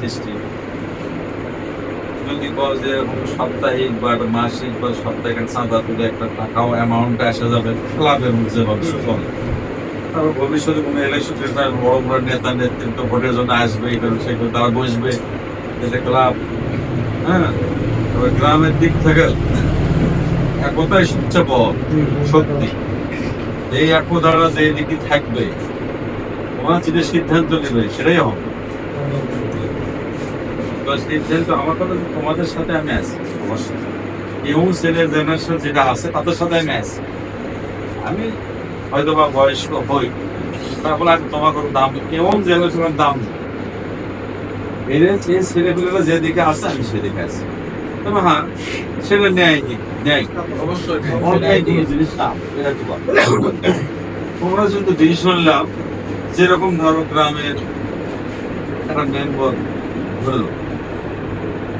সৃষ্টি। যদি বল যে সাপ্তাহিক বা মাসিক বা সাপ্তাহিক একটা চাঁদা তুলে একটা টাকাও অ্যামাউন্ট আসা যাবে ক্লাবের ভবিষ্যৎ চলে। তারপর ভবিষ্যতে কোনো ইলেকশন বড় বড় নেতা, নেতৃত্ব, ভোটের জন্য আসবে, এটা সেগুলো তারা বসবে, এটা ক্লাব হ্যাঁ? তবে গ্রামের দিক থেকে একতাই সবচেয়ে বড়, সত্যি। এই একতারা যে দিকে থাকবে, তোমার যেটা সিদ্ধান্ত নেবে, সেটাই হবে। তো আমার কথা তোমাদের সাথে আমি আছি অবশ্যই ইয়ং ছেলের জেনারেশন যেটা আছে তাদের সাথে আমি আছি। আমি হয়তো বা বয়স্ক হই তারপর আমি তোমাকে দাম ইয়ং জেনারেশনের দাম। এর যে যেদিকে আছে আমি সেদিকে আছি। তবে হ্যাঁ ছেলে ন্যায় ন্যায়। অন্যায় কোনো জিনিস না এটা কি তোমরা কিন্তু ডিসিশন লাভ যেরকম ধরো গ্রামের একটা মেম্বার হলো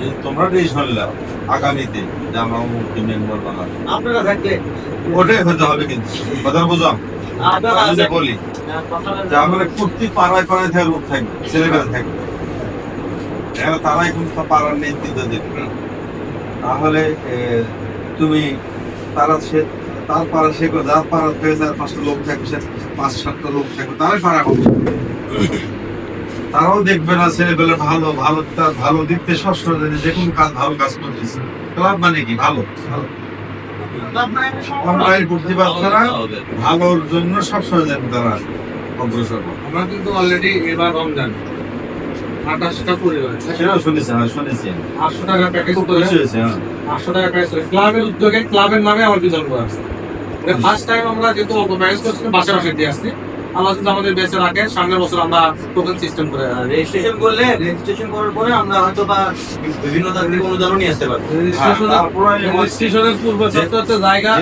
যদি তোমরা ডিসিশন লাভ আগামীতে যে আমরা মুক্তি মেম্বার বানাবো। আপনারা থাকলে ওটাই হতে হবে কিন্তু। কথা বুঝলাম। বলি হ্যাঁ, যে আমরা প্রত্যেক পাড়ায় পাড়ায় থেকে লোক থাকবে ছেলেমেয়েরা থাকবে। তারাই কিন্তু পাড়ার নেতৃত্ব দেবে। তাহলে তুমি তারা সে তার পাড়া সে যার পাড়া থেকে যার পাঁচটা লোক থাকবে সে পাঁচ সাতটা লোক থাকবে তারাই পাড়া করবে। তারাও দেখবে না ছেলেবেলে ভালো ভালো তার ভালো দিকতে সবসময় জানে যে কোনো কাজ ভালো কাজ করতেছে। ক্লাব মানে কি? ভালো। অন্যায় প্রতিবাদ ভালোর জন্য সবসময় তারা অগ্রসর আমরা কিন্তু অলরেডি এবার রমজান। আঠাশটা পরিবার সেটাও শুনেছি হ্যাঁ শুনেছি। আটশো টাকা প্যাকেজ হ্যাঁ। আটশো টাকা প্যাকেজ ক্লাবের উদ্যোগে ক্লাবের নামে আমার আছে ফার্স্ট টাইম আমরা যেহেতু প্যাকেজ করছি বাসা দিয়ে আসছি। আল্লাহ যদি আমাদের বেঁচে রাখে সামনের বছর আমরা টোকেন সিস্টেম করে রেজিস্ট্রেশন করলে রেজিস্ট্রেশন করার পরে আমরা হয়তো বা বিভিন্ন ধরনের অনুদানও নিয়ে আসতে পারব। তারপরে রেজিস্ট্রেশনের পূর্বে যত জায়গা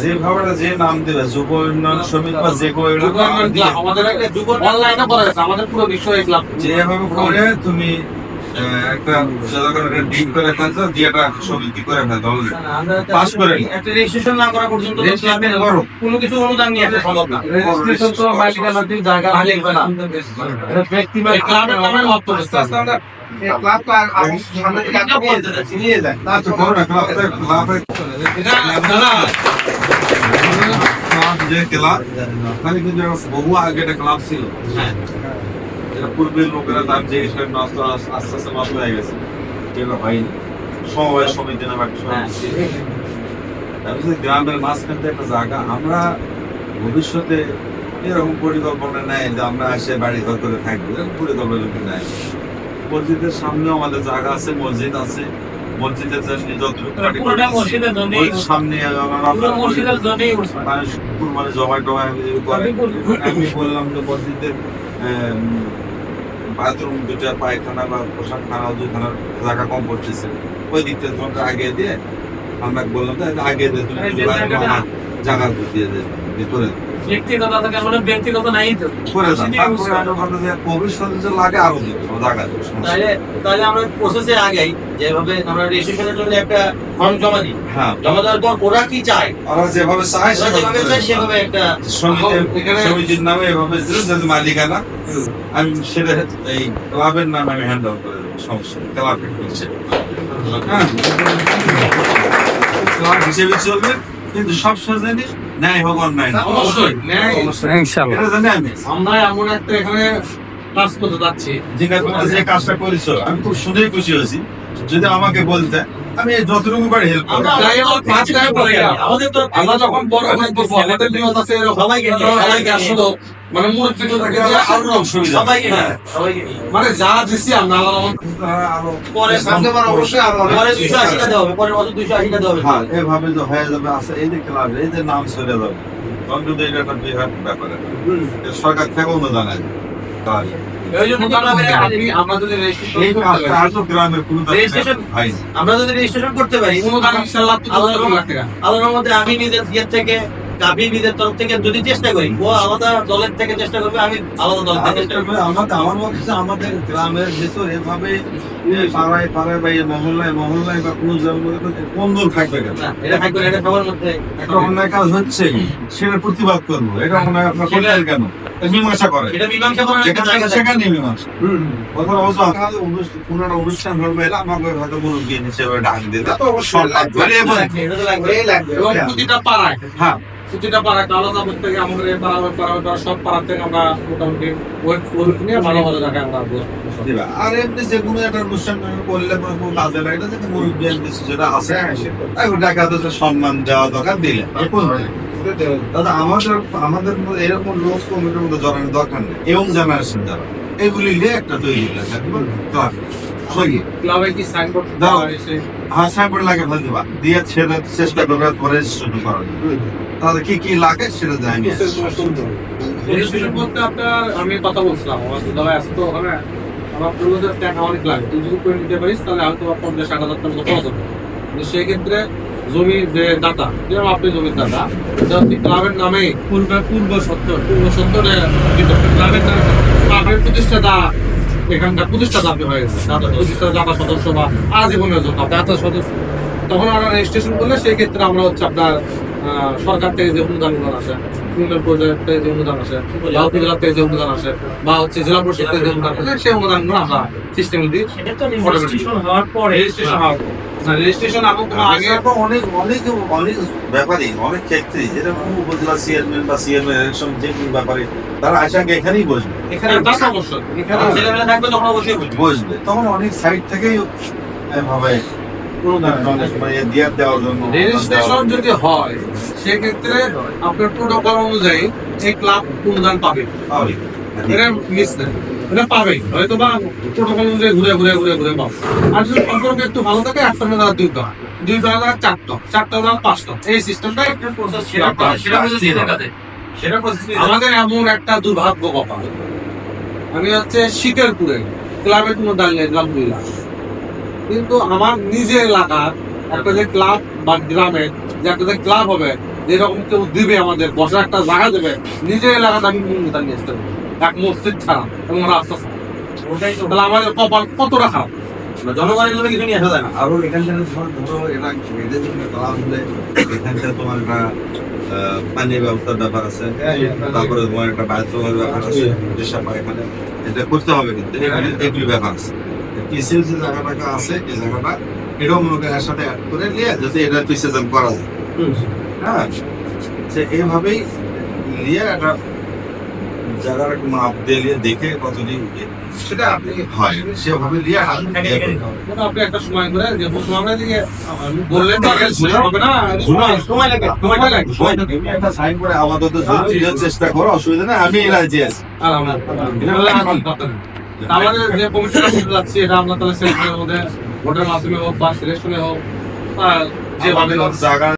যে নামে যে নাম দেবে যুব উন্নয়ন সমিতি বা যে আমাদের একটা যুব অনলাইনে করা গেছে আমাদের পুরো বিশ্ব এই ক্লাব যেভাবে করে তুমি একটা যখন একটা ডিপ করে দিয়ে একটা সমিতি করে ফেলতে পাস করে একটা রেজিস্ট্রেশন না করা পর্যন্ত ক্লাবের কোনো কিছু অনুদান নিয়ে আসা সম্ভব না। রেজিস্ট্রেশন তো মালিকানার জায়গা লিখবে না। এটা ব্যক্তি বা ক্লাবের নামে অর্থ করতে হবে এটা বলতে চাচ্ছি, নিয়ে যায় না তো করো না ক্লাবে যে ক্লাব কিন্তু বহু আগে একটা ক্লাব ছিল। হ্যাঁ। এটা পূর্বের লোকেরা তার যে হিসেবে নষ্ট আস্তে আস্তে নষ্ট হয়ে গেছে। যেগুলো হয়নি সমবায় সমিতি নামে একটা হ্যাঁ। তারপরে গ্রামের মাঝখান থেকে একটা জায়গা। আমরা ভবিষ্যতে এরকম পরিকল্পনা নেয় যে আমরা এসে বাড়ি ঘর করে থাকব। এরকম পরিকল্পনা নেয় মসজিদের সামনেও আমাদের জায়গা আছে মসজিদ আছে। মসজিদের সামনে। মানুষ কুরবানি জমা টমা আমি বললাম যে মসজিদের বাথরুম দুটা পায়খানা বা পোশাক খানা দুখানার জায়গা কম পড়তেছে। ওই দিকটা তোমাকে আগে দিয়ে আমরা বললাম আগে দিয়ে তুমি জায়গা দিয়ে দেবে ভিতরে। ব্যক্তিগত ব্যক্তিগত নাই তো। ভবিষ্যতে লাগে আরও সমস্যা তাহলে তাহলে আমরা প্রসেসে আগেই যেভাবে আমরা রেজিস্ট্রেশনের জন্য একটা ফর্ম জমা দিই। হ্যাঁ। জমা দেওয়ার পর ওরা কি চায়? ওরা যেভাবে চায় ওরা সেভাবে একটা সমিতির নামে এভাবে দিল মালিকানা। আমি সেটা এই ক্লাবের নামে আমি হ্যান্ড ওভার করে দেবো সমস্যা ক্লাবের হ্যাঁ ক্লাব হিসেবে চলবে কিন্তু সব সময় ন্যায় হোক অন্যায় না। অবশ্যই ন্যায়। আমি আমরা এমন একটা এখানে কাজ করতে যাচ্ছি। যেটা তোমরা যে কাজটা করেছ আমি খুব শুনেই খুশি হয়েছি। যদি আমাকে বলতে আমি যতটুকু পারি হেল্প করব। টাকা আমাদের তো আমরা যখন বড় হয়ে পড়ব আমাদের নিয়ত আছে এরকম। সবাইকে নিয়ে, সবাইকে আসলো মানে থেকে যে আরও অসুবিধা। সবাইকে নিয়ে, মানে যা দিছি আমরা আরও পরে সামনে বার অবশ্যই আরও পরে দুইশো আশিটা দেওয়া হবে পরের বছর দুইশো আশিটা হবে। হ্যাঁ এভাবে যে হয়ে যাবে আচ্ছা এই যে ক্লাব এই যে নাম চলে যাবে। তখন কিন্তু এটা একটা বিরাট ব্যাপার। সরকার থেকে অনুদান আসবে করতে আমরা যদি রেজিস্ট্রেশন করতে পারি আল্লাহর মধ্যে আমি নিজের ইয়ের থেকে কাবি নিজের তরফ থেকে যদি চেষ্টা করি ও আলাদা দলের থেকে চেষ্টা করবে আমি আলাদা দল থেকে চেষ্টা করব। আমাদের আমার মনে হচ্ছে আমাদের গ্রামের ভেতর এভাবে পাড়ায় পাড়ায় বা মহল্লায় মহল্লায় বা কোনো কোন দল থাকবে না এটা থাকবে এটা সবার মধ্যে একটা অন্যায় কাজ হচ্ছে সেটা প্রতিবাদ করব। এটা হয় আপনার কেন? মীমাংসা করে। এটা মীমাংসা করার একটা জায়গা সেখানে মীমাংসা। ওখানে অবশ্য আমাদের অনুষ্ঠান অনুষ্ঠান হল মেলা আমাকে হয়তো মুরব্বী হিসেবে ডাক দিতে তো অবশ্যই লাগবে। এবং এটা তো লাগবে। প্রতিটা পাড়ায়। হ্যাঁ। প্রতিটা পাড়ায় আলাদা করতে আমাদের পাড়া পাড়া সব পাড়া থেকে আমরা মোটামুটি ওয়েট ফ্লোর নিয়ে ভালো ভালো জায়গায় আমরা আর এমনি যে কোনো একটা অনুষ্ঠান করলে কোনো কাজে লাগে না যেটা মুরব্বী যেটা আছে এখন দেখা যাচ্ছে সম্মান দেওয়া দরকার দিলে। দাদা আমাদের আমাদের এরকম লোক কমিটির মধ্যে জড়ানোর দরকার নেই। এবং জেনারেশন যারা। এগুলি নিয়ে একটা তৈরি ক্লাবে কি সাইনবোর্ড হ্যাঁ সাইনবোর্ড লাগে ফেলতে দিবা। দিয়ে ছেড়ে চেষ্টা পরে শুরু করার তাহলে কি কি লাগে সেটা জানি। আমি কথা বলছিলাম। আমার দাদা আসতো ওখানে আমার বলল যে টাকা অনেক লাগে। তুই যদি করে নিতে পারিস তাহলে হয়তো বা পঞ্চাশ ষাট হাজার টাকা মতো খরচ হবে। সেক্ষেত্রে জমির যে দাতা যেরকম আপনি জমির দাতা ক্লাবের নামে পূর্ব পূর্ব সত্য পূর্ব সত্তরে ক্লাবের নামে ক্লাবের প্রতিষ্ঠাতা এখানকার প্রতিষ্ঠাতা আপনি হয়ে গেছে। দাতা প্রতিষ্ঠাতা দাতা সদস্য বা আজীবনের জন্য দাতা সদস্য। তখন আমরা রেজিস্ট্রেশন করলে সেই ক্ষেত্রে আমরা হচ্ছে আপনার সরকার থেকে যে অনুদান অনুদান আছে ইউনিয়ন পর্যায়ের থেকে যে অনুদান আছে বা উপজেলা থেকে যে অনুদান আছে বা হচ্ছে জেলা পরিষদ থেকে যে অনুদান সেই অনুদানগুলো আমরা সিস্টেম দিই এটা হওয়ার পরে। রেজিস্ট্রেশন হওয়ার পর। না রেজিস্ট্রেশন আগে অনেক অনেক অনেক ব্যাপারই অনেক ক্ষেত্রে যেরকম উপজেলা চেয়ারম্যান বা চেয়ারম্যান ইলেকশন যে কোনো ব্যাপারে তারা আশাকে এখানেই বসবে। এখানে তা তো অবশ্যই। এখানে ছেলেমেয়ে থাকবে তখন অবশ্যই বসবে। তখন অনেক সাইড থেকেই এভাবে অনেক সময় ইয়ে দেওয়ার জন্য রেজিস্ট্রেশন যদি হয় সেক্ষেত্রে আপনার প্রোটোকল অনুযায়ী এই ক্লাব অনুদান পাবে। পাবে। এটা মিস না। এটা পাবেই। হয়তো বা প্রোটোকল অনুযায়ী ঘুরে ঘুরে ঘুরে ঘুরে পাবে। আর যদি সম্পর্ক একটু ভালো থাকে একটা দুই টক দুই টকা দ্বারা চারটা চারটা দ্বারা পাঁচটা এই সিস্টেমটা একটা সেটা সেটা। আমাদের এমন একটা দুর্ভাগ্য কপাল আমি হচ্ছে শীতেরপুরে ক্লাবের কোনো দাঁড়িয়ে আলহামদুলিল্লাহ কিন্তু আমার নিজের এলাকার একটা যে ক্লাব বা গ্রামে যে একটা যে ক্লাব হবে যেরকম কেউ দিবে আমাদের বসার একটা জায়গা দেবে নিজের এলাকাতে আমি নিয়ে আসতে পারব। এক মসজিদ ছাড়া এবং রাস্তা ছাড়া ওটাই তো। তাহলে আমাদের কপাল কতটা খারাপ? জনগণের জন্য কিছু নিয়ে আসা যায় না। আরও এখানকার ধরো এটা এদের জন্য করা হলে এখানকার তোমার একটা পানির ব্যবস্থার ব্যাপার আছে। তারপরে তোমার একটা বাথরুমের ব্যাপার আছে। যেসব এখানে এটা করতে হবে কিন্তু। এখানে এগুলি ব্যাপার আছে। পিসির যে জায়গাটা আছে এই জায়গাটা মনে সাথে অ্যাড করে নিয়ে যাতে এটা করা যায়। হ্যাঁ। যে এইভাবেই নিয়ে একটা জায়গার একটা মাপ দিয়ে নিয়ে দেখে কতদিন সেটা আপনি হয়। সেভাবে নিয়ে ইয়ে আপনি একটা সময় করে যে আমরা দিকে বললেন তো আগে ঝুলে হবে না সময় লাগে সময় সময় লাগে সময় সময় লাগে। একটা সাইন করে আপাতত যদি দেওয়ার চেষ্টা করো অসুবিধা নেই আমি রাজি আছি আলহামদুলিল্লাহ। আমাদের যে কমিশন যাচ্ছি এটা আমরা তাহলে সেলেকশনের মধ্যে ভোটের মাধ্যমে হোক বা সিলেকশনে হোক যেভাবে জায়গা